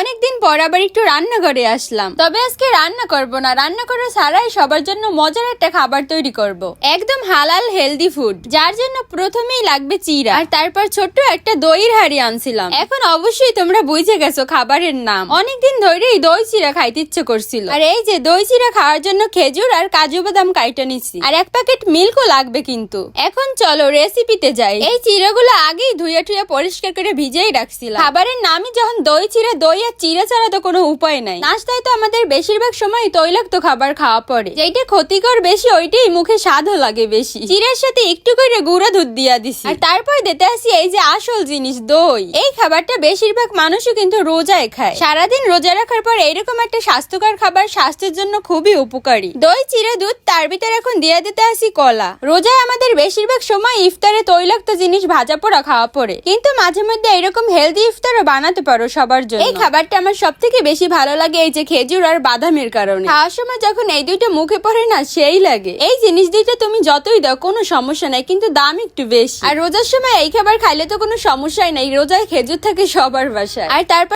অনেকদিন পর আবার একটু রান্নাঘরে আসলাম। তবে আজকে রান্না করব না। রান্না করে সারাই সবার জন্য মজার একটা খাবার তৈরি করব। একদম হালাল হেলদি ফুড যার জন্য প্রথমেই লাগবে চিরা। আর তারপর ছোট্ট একটা দইয়ের হাড়ি আনছিলাম। এখন অবশ্যই তোমরা বুঝে গেছো খাবারের নাম। অনেকদিন ধরেই দই চিরা খাইতে ইচ্ছে করছিল। আর এই যে দই চিরা খাওয়ার জন্য খেজুর আর কাজু বাদাম কাইটা নিচ্ছি। আর এক প্যাকেট মিল্কও লাগবে কিন্তু। এখন চলো রেসিপিতে যাই। এই চিরাগুলো আগেই ধুয়ে টুয়ে পরিষ্কার করে ভিজেই রাখছিলাম। খাবারের নামই যখন দই চিরা দই চিরা ছাড়া তো কোনো উপায় নাই। নাস্তায় তো আমাদের বেশিরভাগ সময় তৈলাক্ত খাবার খাওয়া পড়ে। যেটা ক্ষতিকর বেশি, ওইটাই মুখে স্বাদও লাগে বেশি। চিরার সাথে একটু করে গুঁড়া দুধ দিয়া দিছি। আর তারপর দিতে আসি এই যে আসল জিনিস, দই। এই খাবারটা বেশিরভাগ মানুষও কিন্তু রোজায় খায়। সারাদিন রোজা রাখার পর এইরকম একটা স্বাস্থ্যকর খাবার স্বাস্থ্যের জন্য খুবই উপকারী। দই চিরা দুধ, তার ভিতরে এখন দিয়ে দিতে আসি কলা। রোজায় আমাদের বেশিরভাগ সময় ইফতারে তৈলাক্ত জিনিস ভাজা পোড়া খাওয়া পড়ে। কিন্তু মাঝে মধ্যে এরকম হেলদি ইফতারও বানাতে পারো সবার জন্য। এই খাবারটা আমার সব থেকে বেশি ভালো লাগে এই যে খেজুর আর বাদামের কারণে। খাওয়ার সময় যখন এই দুইটা মুখে পড়ে না, সেই লাগে। এই জিনিস দুইটা তুমি যতই দাও, কোনো সমস্যা নাই, কিন্তু দাম একটু বেশি। আর রোজার সময় এই খাবার খাইলে তো কোনো সমস্যাই নাই, রোজায় খেজুর থাকে সবার বাসায়। আর তারপর